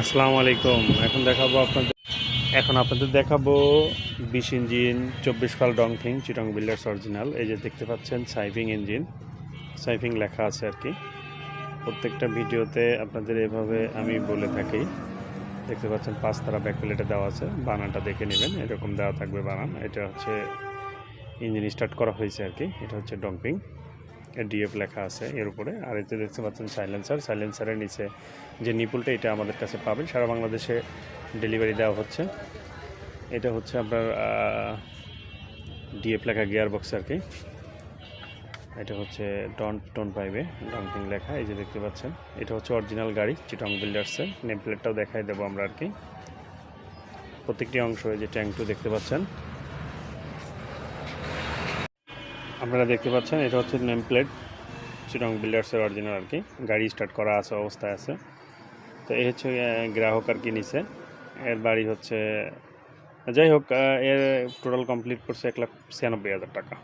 আসসালামু আলাইকুম। এখন দেখাবো আপনাদের এখন আপনাদের দেখাবো বিশ ইঞ্জিন, চব্বিশ কাল ডংফিং চিটং বিল্ডার্স অরিজিনাল। এই যে দেখতে পাচ্ছেন, সাইফিং ইঞ্জিন। সাইফিং লেখা আছে আর কি। প্রত্যেকটা ভিডিওতে আপনাদের এভাবে আমি বলে থাকি। দেখতে পাচ্ছেন পাঁচ তারা ব্যাক প্লেটে দেওয়া আছে। বানানটা দেখে নেবেন। এরকম দেওয়া থাকবে বানান। এটা হচ্ছে ইঞ্জিন স্টার্ট করা হয়েছে আর কি। এটা হচ্ছে ডম্পিং ডিএফ লেখা আছে এর উপরে। আর এতে দেখতে পাচ্ছেন সাইলেন্সার সাইলেন্সারের নিচে যে নিপুলটা এটা আমাদের কাছে পাবেন। সারা বাংলাদেশে ডেলিভারি দেওয়া হচ্ছে। এটা হচ্ছে আপনার ডিএফ লেখা গিয়ার বক্স আর কি। এটা হচ্ছে ডন টন পাইবে ডনপিং লেখা। এই যে দেখতে পাচ্ছেন, এটা হচ্ছে অরিজিনাল গাড়ি চিটং বিল্ডার্সের নেম প্লেটটাও দেখাই দেবো আমরা আর কি। প্রত্যেকটি অংশ যে ট্যাঙ্ক টু দেখতে পাচ্ছেন। আপনারা দেখতে পাচ্ছেন, এটা হচ্ছে নেম প্লেট চিরং বিল্ডার্সের অরিজিনাল আর কি। গাড়ি স্টার্ট করা আছে, অবস্থায় আছে। তো এই হচ্ছে গ্রাহক আর কি নিছে। এর বাড়ি হচ্ছে, যাই হোক এর টোটাল কমপ্লিট করছে এক লাখ ছিয়ানব্বই হাজার টাকা।